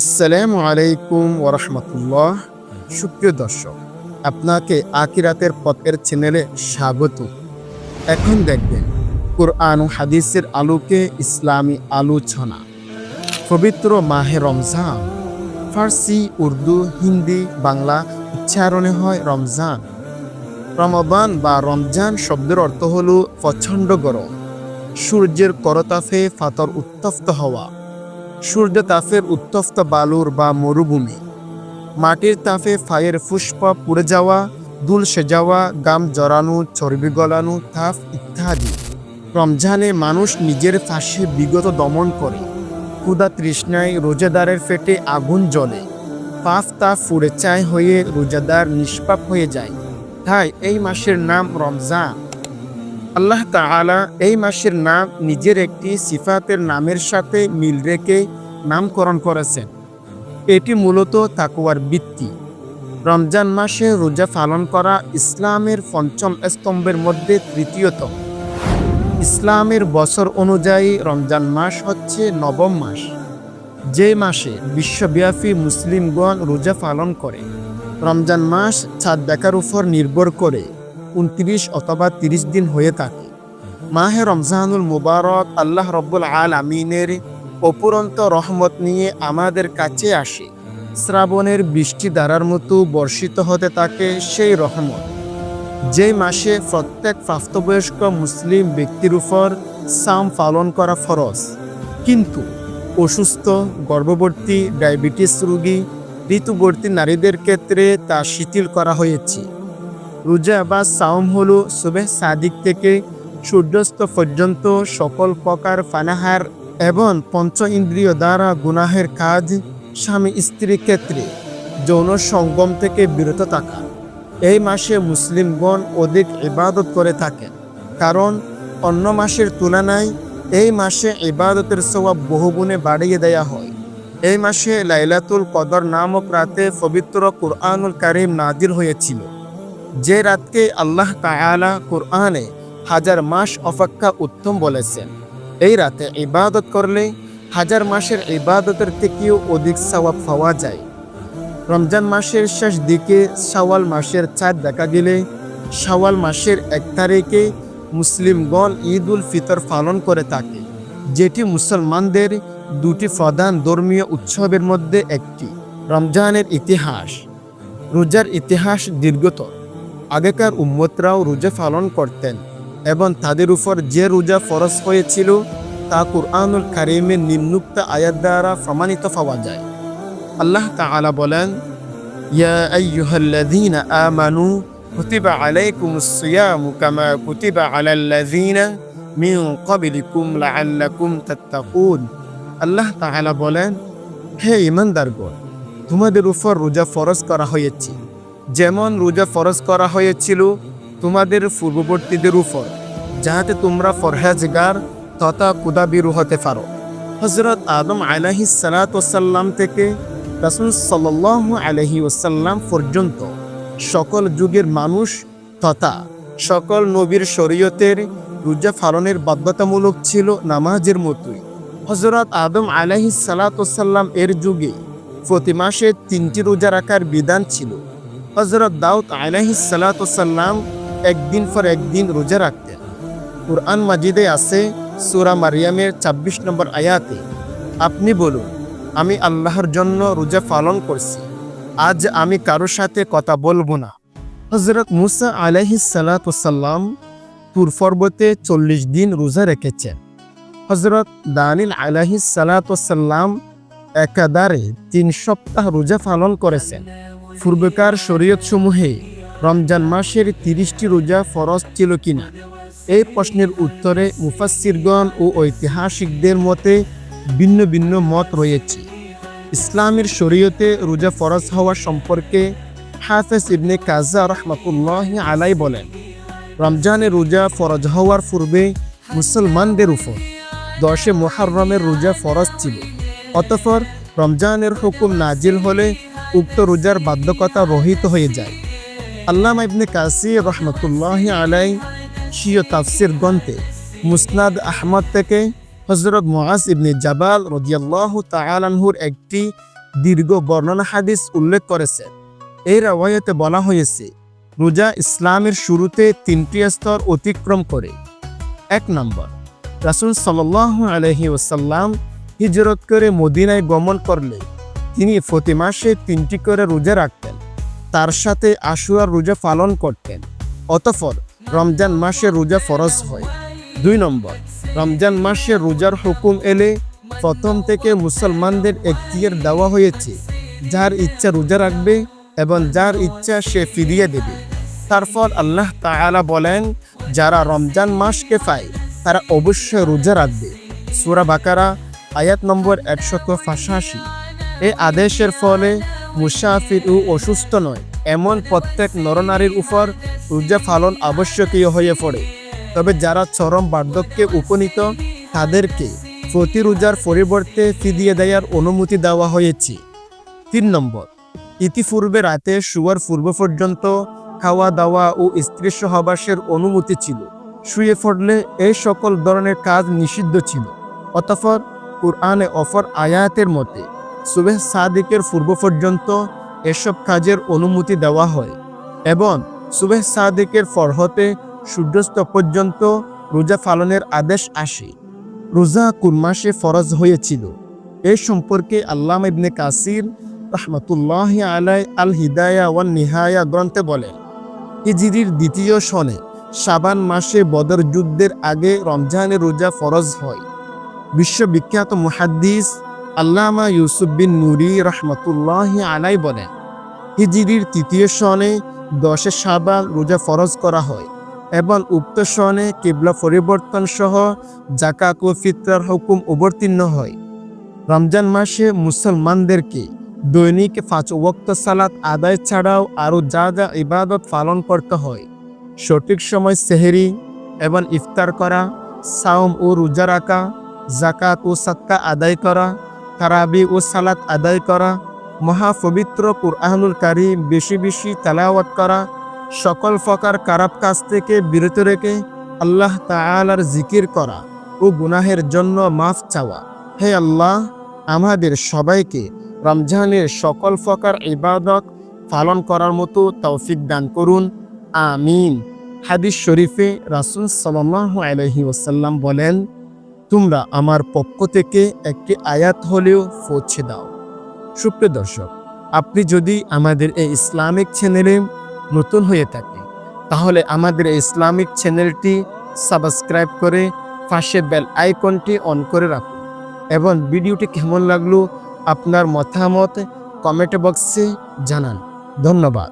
আসসালামু আলাইকুম ওরহমতুল্লাহ সুপ্রিয় দর্শক, আপনাকে আকিরাতের পথের চ্যানেলে স্বাগত। এখন দেখবেন, কোরআন হাদিসের আলোকে ইসলামী আলোচনা। পবিত্র মাহে রমজান। ফার্সি, উর্দু, হিন্দি, বাংলা উচ্চারণে হয় রমজান। রমবান বা রমজান শব্দের অর্থ হল প্রচণ্ড গরম। সূর্যের করতাফে ফাতর উত্তপ্ত হওয়া। সূর্য তাফের উত্তপ্ত বালুর বা মরুভূমি। মাটির তাপে ফায়ের পুষ্প পুড়ে যাওয়া দুলসে যাওয়া গাম জড়ানো, চর্বি গলানো তাপ ইত্যাদি। রমজানে মানুষ নিজের ফাঁসে বিগত দমন করে। ক্ষুদা তৃষ্ণায় রোজাদারের পেটে আগুন জ্বলে। পাপ তা ফুড়ে চায় হয়ে রোজাদার নিষ্পাপ হয়ে যায়। তাই এই মাসের নাম রমজান। আল্লাহ তাআলা এই মাসের নাম নিজের একটি সিফাতের নামের সাথে মিল রেখে নামকরণ করেছেন। এটি মূলত তাকুয়ার বৃত্তি রমজান মাসে রোজা পালন করা ইসলামের পঞ্চম স্তম্ভের মধ্যে তৃতীয়ত ইসলামের বছর অনুযায়ী রমজান মাস হচ্ছে নবম মাস। যে মাসে বিশ্বব্যাপী মুসলিমগণ রোজা পালন করে, রমজান মাস চাঁদ দেখার উপর নির্ভর করে। উনত্রিশ অথবা তিরিশ দিন হয়ে থাকে। মাহে রমজানুল মুবারক আল্লাহ রব্বুল আল আমিনের অপুরন্ত রহমত নিয়ে আমাদের কাছে আসে। শ্রাবণের বৃষ্টি দ্বারার মতো বর্ষিত হতে থাকে সেই রহমত। যে মাসে প্রত্যেক প্রাপ্তবয়স্ক মুসলিম ব্যক্তির উপর সাম পালন করা ফরজ। কিন্তু অসুস্থ, গর্ভবতী, ডায়াবেটিস রোগী, ঋতুবর্তী নারীদের ক্ষেত্রে তা শিথিল করা হয়েছে। রোজা বা সাওম হল সুবেহ সাদিক থেকে সূর্যাস্ত পর্যন্ত সকল প্রকার ফানাহার এবং পঞ্চ ইন্দ্রিয় দ্বারা গুনাহের কাজ স্বামী স্ত্রীর ক্ষেত্রে, যৌন সঙ্গম থেকে বিরত থাকা। এই মাসে মুসলিমগণ অধিক ইবাদত করে থাকেন। কারণ অন্য মাসের তুলনায় এই মাসে ইবাদতের স্বভাব বহুগুণে বাড়িয়ে দেয়া হয়। এই মাসে লাইলাতুল কদর নামক রাতে পবিত্র কুরআনুল কারিম নাজিল হয়েছিল। যে রাতকে আল্লাহ তায়ালা কোরআনে হাজার মাস অপেক্ষা উত্তম বলেছেন। এই রাতে ইবাদত করলে হাজার মাসের ইবাদতের থেকেও অধিক সওয়াব পাওয়া যায়। রমজান মাসের শেষ দিকে শাওয়াল মাসের চাঁদ দেখা গেলে শাওয়াল মাসের এক তারিখে মুসলিমগণ ঈদ উল ফিতর পালন করে থাকে, যেটি মুসলমানদের দুটি প্রধান ধর্মীয় উৎসবের মধ্যে একটি, রমজানের ইতিহাস। রোজার ইতিহাস দীর্ঘতর। আগেকার উম্মতরাও রোজা পালন করতেন এবং তাদের উপর যে রোজা ফরজ হয়েছিল, তা কুরআনুল কারিমের নিম্নুক্ত আয়াত দ্বারা প্রমাণিত পাওয়া যায়। আল্লাহ তাআলা বলেন, ইয়া আইয়ুহাল্লাযীনা আমানু, কুতিবা আলাইকুমুস সিয়ামু কামা কুতিবা আলাল্লাযীনা মিন ক্বাবলিকুম লাআল্লাকুম তাত্তাকুন। আল্লাহ তাআলা বলেন, হে ঈমানদারগণ, তোমাদের উপর রোজা ফরজ করা হয়েছে। যেমন রোজা ফরজ করা হয়েছিল, তোমাদের পূর্ববর্তীদের উপর, যাহাতে তোমরা ফরহেজগার তথা কুদাবিরু হতে পারো। হজরত আদম আলাহি সালাতাম থেকে রাসুল সাল্লাহ আলহি ওসাল্লাম পর্যন্ত সকল যুগের মানুষ তথা সকল নবীর শরীয়তের রোজা পালনের বাধ্যতামূলক ছিল নামাজের মতোই। হজরত আদম আলাহি সালাতাম এর যুগে প্রতি মাসে তিনটি রোজা রাখার বিধান ছিল। হজরত দাউদ আলাহি সালাতাম একদিন পর একদিন রোজা রাখতেন। কুরআন মাজিদে আছে সুরা মারিয়ামের ২৬ নম্বর আয়াতে, আপনি বলুন, আমি আল্লাহর জন্য রোজা পালন করছি, আজ আমি কারোর সাথে কথা বলব না। হজরত মুসা আলাহি সালাতাম তুর পর্বতে চল্লিশ দিন রোজা রেখেছেন। হজরত দানিল আলাহি সালাতাম একাধারে তিন সপ্তাহ রোজা পালন করেছেন। পূর্বেকার শরীয়তসমূহে রমজান মাসের তিরিশটি রোজা ফরজ ছিল কিনা? এই প্রশ্নের উত্তরে মুফাসিরগণ ও ঐতিহাসিকদের মতে ভিন্ন ভিন্ন মত রয়েছে। ইসলামের শরীয়তে রোজা ফরজ হওয়া সম্পর্কে হাফেজ ইবনে কাজা রহমতুল্লাহ আলাই বলেন রমজানের রোজা ফরজ হওয়ার পূর্বে মুসলমানদের উপর দশে মোহাররমের রোজা ফরজ ছিল। অতঃপর রমজানের হুকুম নাজিল হলে উক্ত রোজার বাধ্যকতা রহিত হয়ে যায়। আল্লামা ইবনে কাসির রহমতুল্লাহ আলাই শিয় তাফসির গ্রন্থে মুসনাদ আহমদ থেকে হজরত মুআজ ইবনে জাবাল রদিয়াল্লাহ তাআলাহুর একটি দীর্ঘ বর্ণনা হাদিস উল্লেখ করেছেন এই রাওয়ায়তে বলা হয়েছে, রোজা ইসলামের শুরুতে তিনটি স্তর অতিক্রম করে। এক নম্বর, রাসুল সাল্লাহ আলহি ওসাল্লাম হিজরত করে মদিনায় গমন করলে তিনি প্রতি মাসে তিনটি করে রোজা রাখতেন। তার সাথে আশুয়ার রোজা পালন করতেন। অতঃপর রমজান মাসে রোজা ফরজ হয়। দুই নম্বর, রমজান মাসে রোজার হুকুম এলে প্রথম থেকে মুসলমানদের এখতিয়ার দেওয়া হয়েছে, যার ইচ্ছা রোজা রাখবে এবং যার ইচ্ছা সে ফিরিয়ে দেবে। তারপর আল্লাহ তাআলা বলেন, যারা রমজান মাসকে পায়, তারা অবশ্যই রোজা রাখবে। সুরা বাকারা, আয়াত নম্বর একশত পাঁচাশি। এই আদেশের ফলে মুসাফির ও অসুস্থ নয়। এমন প্রত্যেক নরনারীর উপর রোজা পালন আবশ্যকীয় হয়ে পড়ে। তবে যারা চরম বার্ধক্যে উপনীত, তাদেরকে প্রতি রোজার পরিবর্তে ফিদিয়ে দেওয়ার অনুমতি দেওয়া হয়েছে। তিন নম্বর, ইতিপূর্বে রাতে শুয়ার পূর্ব পর্যন্ত খাওয়া দাওয়া ও স্ত্রী সহবাসের অনুমতি ছিল। শুয়ে পড়লে এই সকল ধরনের কাজ নিষিদ্ধ ছিল। অতঃপর কুরআনে অফর আয়াতের মতে সুবেহ সাদিকের পূর্ব পর্যন্ত এসব কাজের অনুমতি দেওয়া হয় এবং সুবেহ সাদিকের ফরহতে সূর্যাস্ত পর্যন্ত রোজা পালনের আদেশ আসে। রোজা কোন মাসে ফরজ হয়েছিল? এ সম্পর্কে আল্লাহ ইবনে কাসির রহমতুল্লাহ আলাই আল হিদায়া ওয়ান নিহায়া গ্রন্থে বলেন হিজিরির দ্বিতীয় সনে সাবান মাসে বদর যুদ্ধের আগে রমজানের রোজা ফরজ হয়। বিশ্ববিখ্যাত মুহাদ্দিস আল্লামা ইউসুফ বিন নুরি রহমতুল্লাহ আলাই বলেন, হিজিরির তৃতীয় সনে দশে শাবান রোজা ফরজ করা হয় এবং উক্ত সনে কিবলা পরিবর্তন সহ জাকাত ও ফিতরার হুকুম অবতীর্ণ হয়। রমজান মাসে মুসলমানদেরকে দৈনিক পাঁচ ওয়াক্ত সালাত আদায় ছাড়াও আরও যা যা ইবাদত পালন করতে হয়, সঠিক সময় সেহেরি এবং ইফতার করা, সাওম ও রোজা রাখা জাকাত ও সাক্কা আদায় করা তারাবি ও সালাত আদায় করা মহাপবিত্র কুরআনুল কারিম বেশি বেশি তালাওয়াত করা, সকল ফকার খারাপ কাজ থেকে বিরত রেখে আল্লাহ তাআলার জিকির করা ও গুনাহের জন্য মাফ চাওয়া। হে আল্লাহ, আমাদের সবাইকে রমজানের সকল প্রকার ইবাদত পালন করার মতো তৌফিক দান করুন। আমিন। হাদিস শরীফে রাসুল সাল্লাহ আলহি ওসাল্লাম বলেন তোমরা আমার পক্ষ থেকে একটি আয়াত হলেও পৌঁছে দাও। সুপ্রিয় দর্শক, আপনি যদি আমাদের এই ইসলামিক চ্যানেলে নতুন হয়ে থাকে তাহলে আমাদের এই ইসলামিক চ্যানেলটি সাবস্ক্রাইব করে পাশে বেল আইকনটি অন করে রাখুন এবং ভিডিওটি কেমন লাগল আপনার মতামত কমেন্ট বক্সে জানান। ধন্যবাদ।